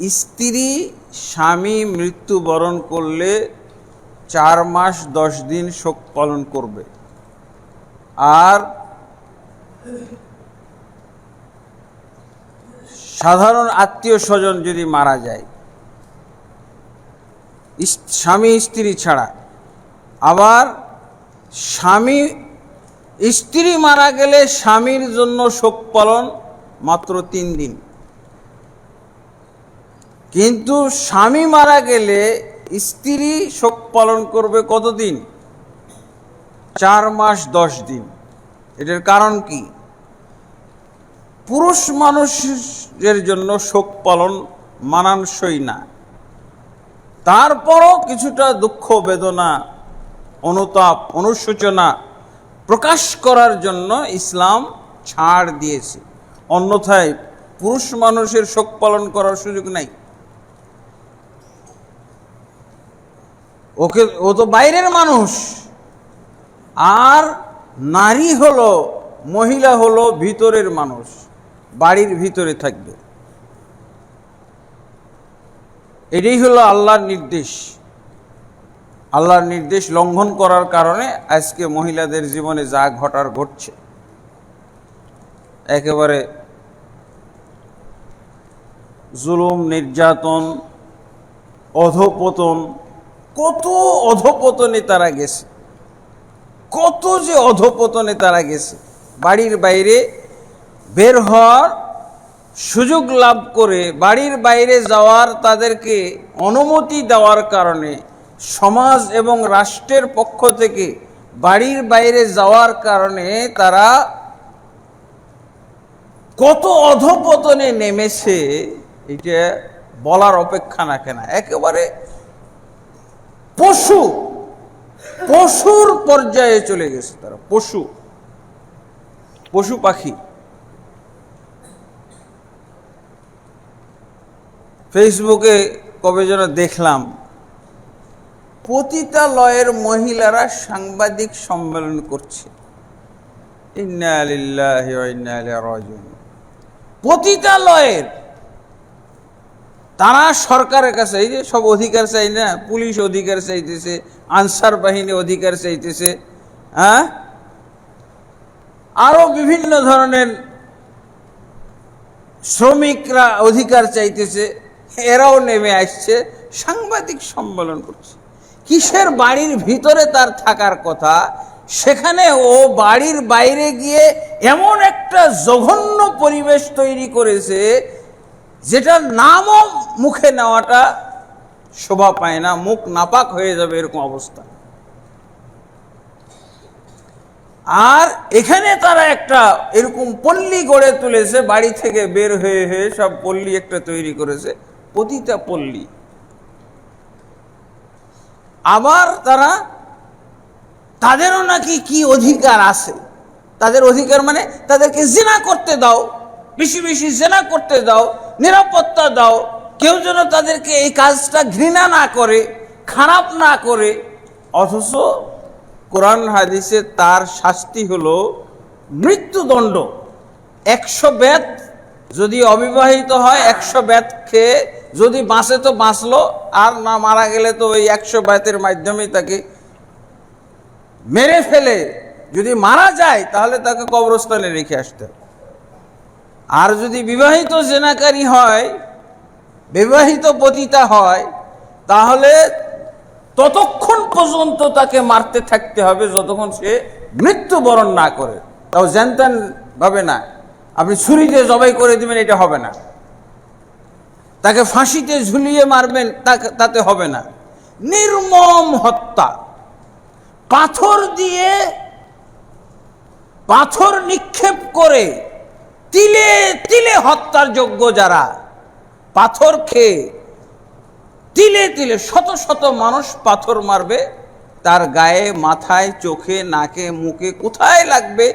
স্ত্রী, স্বামী মৃত্যুবরণ করলে চার মাস দশ দিন শোক পালন করবে। আর সাধারণ আত্মীয় স্বজন যদি মারা যায় স্বামী স্ত্রী ছাড়া, আবার স্বামী, স্ত্রী মারা গেলে স্বামীর জন্য শোক পালন মাত্র তিন দিন। কিন্তু স্বামী মারা গেলে স্ত্রী শোক পালন করবে কতদিন? চার মাস, দশ দিন। এটার কারণ কি? পুরুষ মানুষের জন্য শোক পালন মানানসই না। তারপরও কিছুটা দুঃখ, বেদনা, অনুতাপ, অনুশোচনা প্রকাশ করার জন্য ইসলাম ছাড় দিয়েছে। অন্যথায় পুরুষ মানুষের শোক পালন করার সুযোগ নাই। ওকে, ও তো বাইরের মানুষ। আর নারী হলো, মহিলা হলো ভিতরের মানুষ, বাড়ির ভিতরে থাকবে। এটাই হলো আল্লাহর নির্দেশ। আল্লাহর নির্দেশ লঙ্ঘন করার কারণে আজকে মহিলাদের জীবনে যা ঘটার ঘটছে, একেবারে জুলুম, নির্যাতন, অধপতন কত অধপতনে তারা গেছে। কত যে অধপতনে তারা গেছে। বাড়ির বাইরে বের হওয়ার সুযোগ লাভ করে বাড়ির বাইরে যাওয়ার তাদেরকে অনুমতি দেওয়ার কারণে সমাজ এবং রাষ্ট্রের পক্ষ থেকে বাড়ির বাইরে যাওয়ার কারণে তারা কত অধপতনে নেমেছে, এটা বলার অপেক্ষা না। কেনা একেবারে পশু। পশুর পর্যায়ে চলে গেছে তারা। পশু। পশু পাখি। ফেসবুকে কবে যেন দেখলাম পতিতালয়ের মহিলারা সাংবাদিক সম্মেলন করছে। ইন্না লিল্লাহি ওয়া ইন্না ইলাইহি পতিতালয়ের তারা সরকারের কাছে, এই যে সব অধিকার চাই না পুলিশ অধিকার চাইতেছে, আনসার বাহিনী অধিকার চাইতেছে হ্যাঁ? আরও বিভিন্ন ধরনের শ্রমিকরা অধিকার চাইতেছে, এরাও নেমে আসছে, সাংবাদিক সম্মেলন করছে। কিসের বাড়ির ভিতরে তার থাকার কথা, সেখানে ও বাড়ির বাইরে গিয়ে এমন একটা জঘন্য পরিবেশ তৈরি করেছে যেটার নামও মুখে নেওয়াটা শোভা পায় না, মুখ নাপাক হয়ে যাবে এরকম অবস্থা। আর এখানে তারা একটা এরকম পল্লী গড়ে তুলেছে, বাড়ি থেকে বের হয়ে হয়ে সব পল্লী একটা তৈরি করেছে পতিতা পল্লী। আবার তারা, তাদেরও নাকি কি অধিকার আছে? তাদের অধিকার মানে তাদেরকে জেনা করতে দাও। বেশি বেশি জেনা করতে দাও, নিরাপত্তা দাও, কেউ যেন তাদেরকে এই কাজটা ঘৃণা না করে, খারাপ না করে। অথচ কোরআন হাদিসে তার শাস্তি হলো মৃত্যুদণ্ড। একশো ব্যাত যদি অবিবাহিত হয়, একশো ব্যাত খেয়ে যদি বাঁচে তো বাঁচলো, আর না মারা গেলে তো ওই একশো ব্যাতের মাধ্যমেই তাকে মেরে ফেলে। যদি মারা যায়, তাহলে তাকে কবরস্থানে রেখে আসতে হবে। আর যদি বিবাহিত জেনাকারী হয়, বিবাহিত পতিতা হয়, তাহলে ততক্ষণ পর্যন্ত তাকে মারতে থাকতে হবে যতক্ষণ সে মৃত্যুবরণ না করে। তাও জ্যানত্যান ভাবে না। আপনি ছুরিতে জবাই করে দিবেন, এটা হবে না। তাকে ফাঁসিতে ঝুলিয়ে মারবেন তাতে হবে না। নির্মম হত্যা। পাথর দিয়ে পাথর নিক্ষেপ করে তিলে তিলে হত্যার যোগ্য যারা, পাথর খেয়ে তিলে তিলে শত শত মানুষ পাথর মারবে, তার গায়ে, মাথায়, চোখে, নাকে, মুখে কোথায় লাগবে,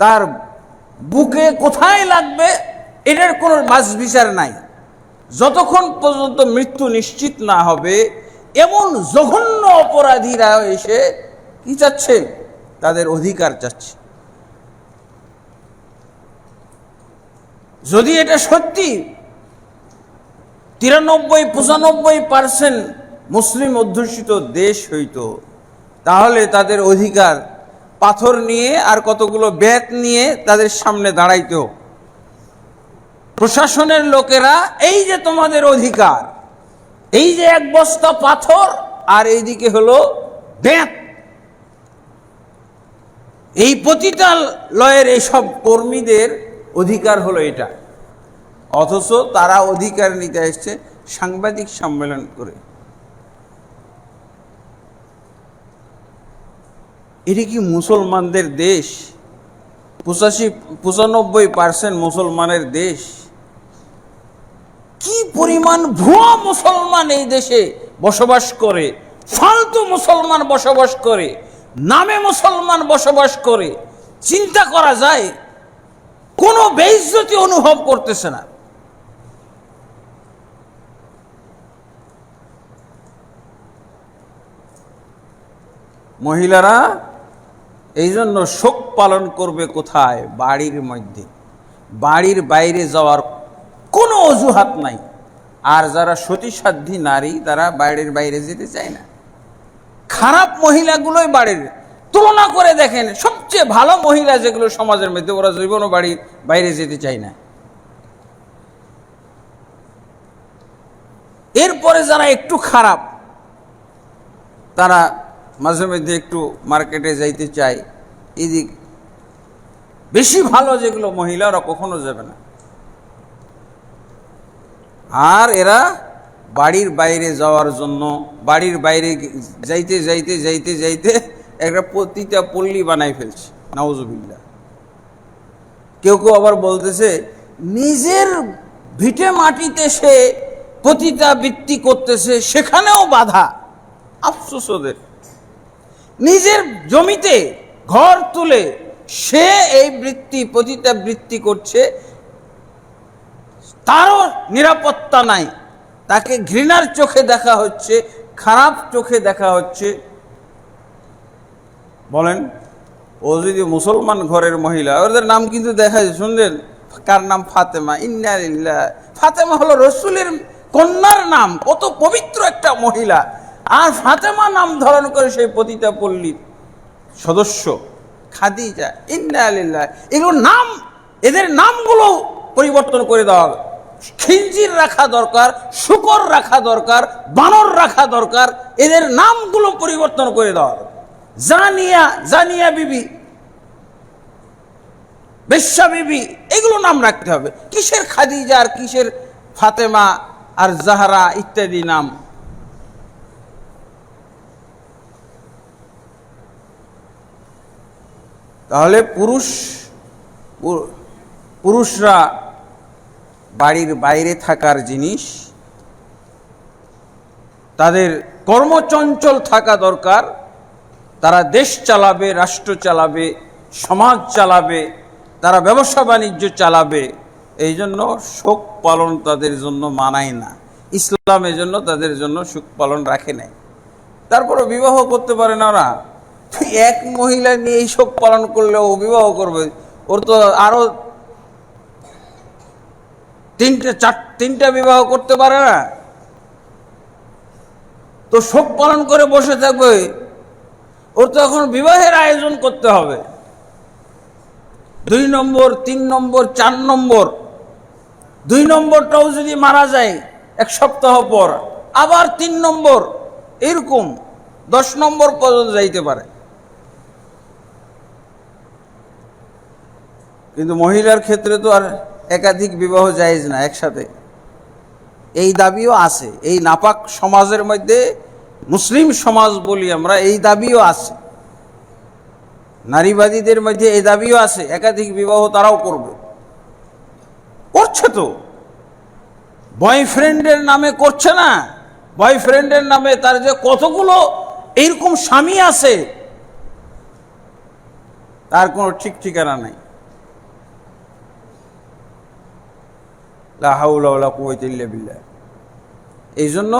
তার বুকে কোথায় লাগবে, এটার কোনো বাস বিচার নাই। যতক্ষণ পর্যন্ত মৃত্যু নিশ্চিত না হবে, এমন জঘন্য অপরাধীরা এসে কি চাচ্ছে তাদের অধিকার চাচ্ছে। যদি এটা সত্যি, তিরানব্বই, পঁচানব্বই পার্সেন্ট মুসলিম অধ্যুষিত দেশ হইত, তাহলে তাদের অধিকার পাথর নিয়ে আর কতগুলো ব্যাত নিয়ে তাদের সামনে দাঁড়াইত। প্রশাসনের লোকেরা, এই যে তোমাদের অধিকার, এই যে এক বস্তা পাথর, আর এইদিকে হলো ব্যাত এই পতিতালয়ের এইসব কর্মীদের অধিকার হলো এটা। অথচ তারা অধিকার নিতে এসছে সাংবাদিক সম্মেলন করে। এটা কি মুসলমানদের দেশ? পঁচাশি, পঁচানব্বই পার্সেন্ট মুসলমানের দেশ। কি পরিমাণ ভুয়া মুসলমান এই দেশে বসবাস করে? ফালতু মুসলমান বসবাস করে। নামে মুসলমান বসবাস করে। চিন্তা করা যায় কোনো বেইজ্জতি অনুভব করতেছে না। মহিলারা এই জন্য শোক পালন করবে কোথায়? বাড়ির মধ্যে। বাড়ির বাইরে যাওয়ার কোনো অজুহাত নাই। আর যারা সতীসাধ্যী নারী, তারা বাড়ির বাইরে যেতে চায় না। খারাপ মহিলাগুলোই বাড়ির তুলনা করে দেখেন, সবচেয়ে ভালো মহিলা যেগুলো সমাজের মধ্যে, ওরা জীবনও বাড়ির বাইরে যেতে চায় না। এরপরে যারা একটু খারাপ, তারা মাঝে মধ্যে একটু মার্কেটে যাইতে চায়। এদিক, বেশি ভালো যেগুলো মহিলা ওরা কখনো যাবে না। আর এরা বাড়ির বাইরে যাওয়ার জন্য, বাড়ির বাইরে যাইতে যাইতে যাইতে যাইতে একটা প্রতিটা পল্লী বানাই ফেলছে নওয়াজবিল্লা কেউ কেউ আবার বলতেছে, নিজের ভিটে মাটিতে সে পতিতা বৃত্তি করতেছে, সেখানেও বাধা। আফসোস ওদের। নিজের জমিতে ঘর তুলে সে এই বৃত্তি পতিতা বৃত্তি করছে, তারও নিরাপত্তা নাই। তাকে ঘৃণার চোখে দেখা হচ্ছে, খারাপ চোখে দেখা হচ্ছে। বলেন, ও যদি মুসলমান ঘরের মহিলা, ওদের নাম কিন্তু দেখা যায় শুনলেন? কার নাম? ফাতেমা। ইন্নালিল্লাহ ফাতেমা হলো রসুলের কন্যার নাম, কত পবিত্র একটা মহিলা। আর ফাতেমা নাম ধারণ করে সেই পতিতা পল্লীর সদস্য, খাদিজা। ইন্নালিল্লাহ এগুলো নাম, এদের নামগুলো পরিবর্তন করে দেওয়া খিঞ্জির রাখা দরকার, শুকর রাখা দরকার, বানর রাখা দরকার, এদের নামগুলো পরিবর্তন করে দেওয়া জানিয়া জানিয়া বিবি, বেশ্যা বিবি, এগুলো নাম রাখতে হবে। কিসের খাদিজা আর কিসের ফাতেমা আর জাহারা ইত্যাদি নাম? তাহলে পুরুষ পুরুষরা বাড়ির বাইরে থাকার জিনিস, তাদের কর্মচঞ্চল থাকা দরকার। তারা দেশ চালাবে, রাষ্ট্র চালাবে, সমাজ চালাবে, তারা ব্যবসা বাণিজ্য চালাবে, এই জন্য শোক পালন তাদের জন্য মানায় না। ইসলাম জন্য তাদের জন্য শোক পালন রাখে নাই। তারপরে বিবাহ করতে পারে না ওরা। এক মহিলা নিয়ে শোক পালন করলে ও বিবাহ করবে। ওর তো আরও তিনটে, চার, তিনটা বিবাহ করতে পারে না। তো শোক পালন করে বসে থাকবে। ওর তো এখন বিবাহের আয়োজন করতে হবে। দুই নম্বর, তিন নম্বর, চার নম্বর। দুই নম্বরটাও যদি মারা যায় এক সপ্তাহ পর, আবার তিন নম্বর, এরকম দশ নম্বর পর্যন্ত যাইতে পারে। কিন্তু মহিলার ক্ষেত্রে তো আর একাধিক বিবাহ জায়েজ না একসাথে। এই দাবিও আছে। এই নাপাক সমাজের মধ্যে মুসলিম সমাজ বলি আমরা, এই দাবিও আছে। নারীবাদীদের মধ্যে এই দাবিও আছে, একাধিক বিবাহ তারাও করবে। করছে তো। বয়ফ্রেন্ডের নামে করছে না, বয়ফ্রেন্ডের নামে তার যে কতগুলো এইরকম স্বামী আছে, তার কোনো ঠিক ঠিকানা নাই। লা হাওলা ওয়ালা কুওয়াতা এই জন্য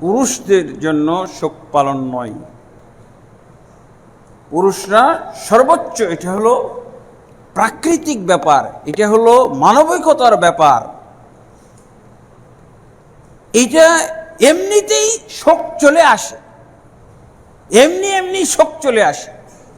পুরুষদের জন্য শোক পালন নয়। পুরুষরা সর্বোচ্চ, এটা হলো প্রাকৃতিক ব্যাপার, এটা হলো মানবিকতার ব্যাপার। এটা এমনিতেই শোক চলে আসে। এমনি এমনি শোক চলে আসে।